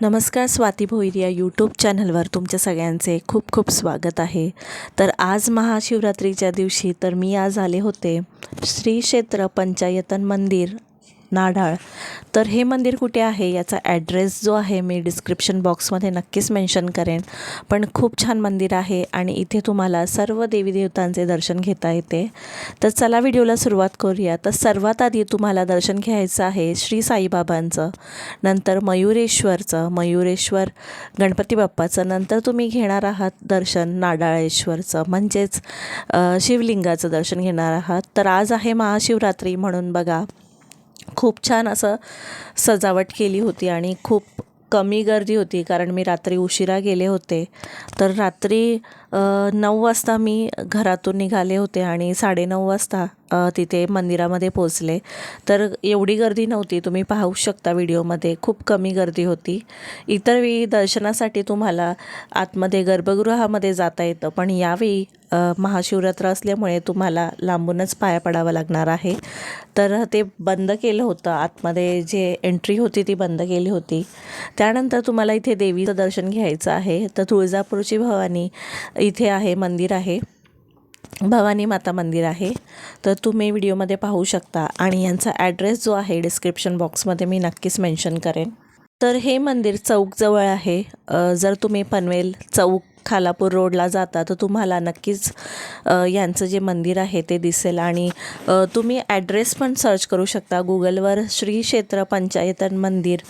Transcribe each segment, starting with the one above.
नमस्कार स्वाती भोईर या यूट्यूब चॅनलवर तुमच्या सगळ्यांचे खूप खूप स्वागत आहे. तर आज महाशिवरात्रीच्या दिवशी तर मी आज आले होते श्री क्षेत्र पंचायतन मंदिर. नाढाळ. तर हे मंदिर कुठे आहे? याचा ॲड्रेस जो आहे मी डिस्क्रिप्शन बॉक्समध्ये नक्कीच मेन्शन करेन. पण खूप छान मंदिर आहे आणि इथे तुम्हाला सर्व देवी देवतांचे दर्शन घेता येते. तर चला व्हिडिओला सुरुवात करूया. तर सर्वात आधी तुम्हाला दर्शन घ्यायचं आहे श्री साईबाबांचं नंतर मयुरेश्वरचं मयुरेश्वर गणपती बाप्पाचं नंतर तुम्ही घेणार आहात दर्शन नाडाळेश्वरचं म्हणजेच शिवलिंगाचं दर्शन घेणार आहात. तर आज आहे महाशिवरात्री म्हणून बघा. खूप छान असं सजावट केली होती आणि खूप कमी गर्दी होती कारण मी रात्री उशिरा गेले होते. तर रात्री नऊ वाजता मी घरातून निघाले होते आणि साडेनऊ वाजता तिथे मंदिरामध्ये पोचले तर एवढी गर्दी नव्हती. तुम्ही पाहू शकता व्हिडिओमध्ये. खूप कमी गर्दी होती. इतर वेळी दर्शनासाठी तुम्हाला आतमध्ये गर्भगृहामध्ये जाता येतं. पण यावेळी महाशिवरात्र असल्यामुळे तुम्हाला लांबूनच पाया पडावं लागणार आहे. तर ते बंद केलं होतं. आतमध्ये जे एंट्री होती ती बंद केली होती. त्यानंतर तुम्हाला इथे देवीचं दर्शन घ्यायचं आहे. तर तुळजापूरची भवानी इथे आहे मंदिर आहे. भवानी माता मंदिर आहे. तर तुम्ही व्हिडिओमध्ये पाहू शकता. आणि यांचा ॲड्रेस जो आहे डिस्क्रिप्शन बॉक्समध्ये मी नक्कीच मेन्शन करेन. तर हे मंदिर चौकजवळ आहे. जर तुम्ही पनवेल चौक खालापूर रोडला जाता तर तुम्हाला नक्कीच यांचं जे मंदिर आहे ते दिसेल. आणि तुम्ही ॲड्रेस पण सर्च करू शकता. गुगलवर श्री क्षेत्र पंचायतन मंदिर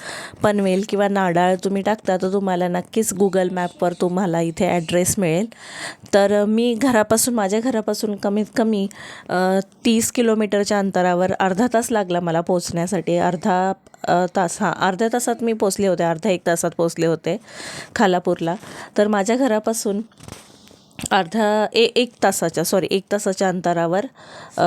पनवेल किंवा नाडाळ तुम्ही टाकता तर तुम्हाला नक्कीच गुगल मॅपवर तुम्हाला इथे ॲड्रेस मिळेल. तर मी घरापासून माझ्या घरापासून कमीत कमी तीस किलोमीटरच्या अंतरावर अर्धा तास लागला मला पोचण्यासाठी अर्धा तास हां अर्ध्या तासात मी पोचले होते अर्ध्या एक तासात पोचले होते खालापूरला. तर माझ्या घरापासून अर्धा ए एक तासाच्या सॉरी एक तासाच्या अंतरावर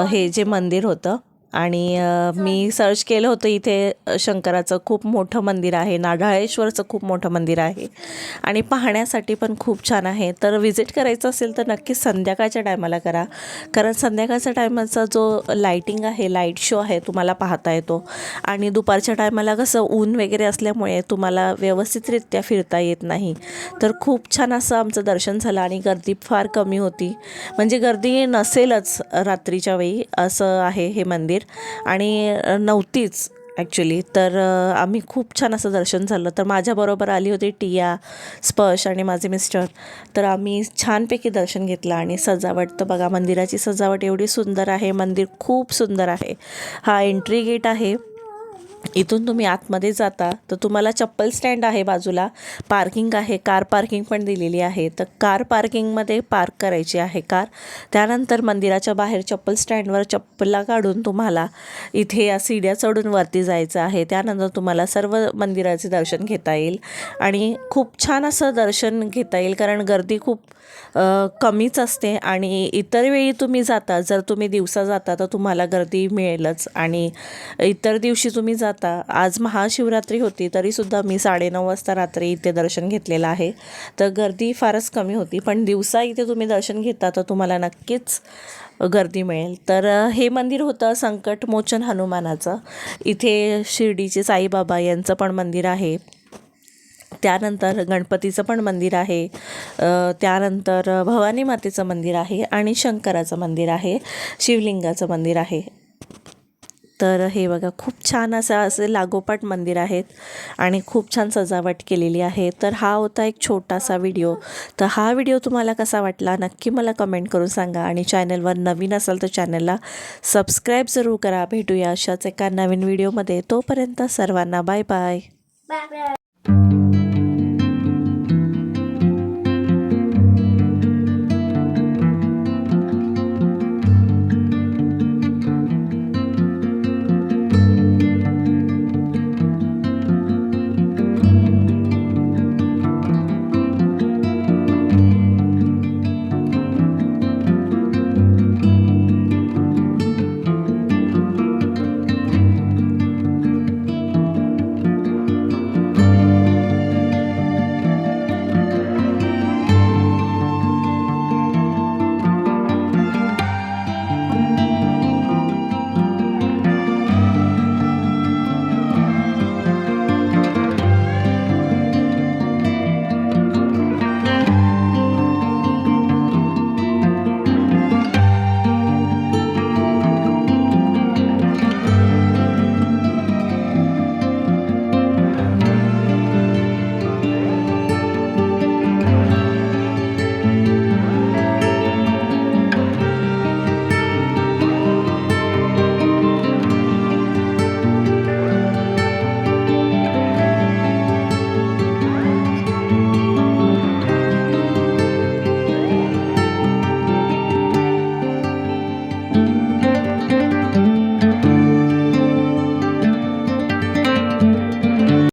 हे जे मंदिर होतं आणि मी सर्च केलं होतं इथे शंकराचं खूप मोठं मंदिर आहे नाढाळेश्वरचं खूप मोठं मंदिर आहे. आणि पाहण्यासाठी पण खूप छान आहे. तर विजिट करायचं असेल तर नक्कीच संध्याकाळच्या टायमाला करा. कारण संध्याकाळच्या टायमाचा जो लाईटिंग आहे लाइट शो आहे तुम्हाला पाहता येतो. आणि दुपारच्या टायमाला कसं ऊन वगैरे असल्यामुळे तुम्हाला व्यवस्थितरित्या फिरता येत नाही. तर खूप छान असं आमचं दर्शन झालं आणि गर्दी फार कमी होती. म्हणजे गर्दी नसेलच रात्रीच्या वेळी असं आहे हे मंदिर. आणि नव्हतीच ॲक्च्युली तर आम्ही खूप छान असं दर्शन झालं. तर माझ्याबरोबर आली होती टिया स्पर्श आणि माझे मिस्टर. तर आम्ही छानपैकी दर्शन घेतलं आणि सजावट तर बघा मंदिराची सजावट एवढी सुंदर आहे. मंदिर खूप सुंदर आहे. हा एंट्री गेट आहे. इथून तुम्ही आतमध्ये जाता तर तुम्हाला चप्पल स्टँड आहे बाजूला पार्किंग आहे कार पार्किंग पण दिलेली आहे. तर कार पार्किंगमध्ये पार्क करायची आहे कार. त्यानंतर मंदिराच्या बाहेर चप्पल स्टँडवर चप्पला काढून तुम्हाला इथे या सिड्या चढून वरती जायचं आहे. त्यानंतर तुम्हाला सर्व मंदिराचे दर्शन घेता येईल आणि खूप छान असं दर्शन घेता येईल कारण गर्दी खूप कमीच असते आणि इतर वेळी तुम्ही जाता जर तुम्ही दिवसा जाता तर तुम्हाला गर्दी मिळेलच. आणि इतर दिवशी तुम्ही जाता आज महाशिवरात्री होती तरीसुद्धा मी साडेनऊ वाजता रात्री इथे दर्शन घेतलेलं आहे. तर गर्दी फारच कमी होती पण दिवसा इथे तुम्ही दर्शन घेता तर तुम्हाला नक्कीच गर्दी मिळेल. तर हे मंदिर होतं संकटमोचन हनुमानाचं. इथे शिर्डीचे साईबाबा यांचं पण मंदिर आहे. त्यानंतर गणपतीचं पण मंदिर आहे. त्यानंतर भवानी मातेचं मंदिर आहे आणि शंकराचं मंदिर आहे. शिवलिंगाचं मंदिर आहे. तर हे बघा खूप छान असं असे लागोपाठ मंदिर आहेत आणि खूप छान सजावट केलेली आहे. तर हा होता एक छोटासा व्हिडिओ. तर हा व्हिडिओ तुम्हाला कसा वाटला नक्की मला कमेंट करून सांगा आणि चॅनलवर नवीन असाल तर चॅनलला सबस्क्राईब जरूर करा. भेटूया अशाच एका नवीन व्हिडिओमध्ये. तोपर्यंत सर्वांना बाय बाय.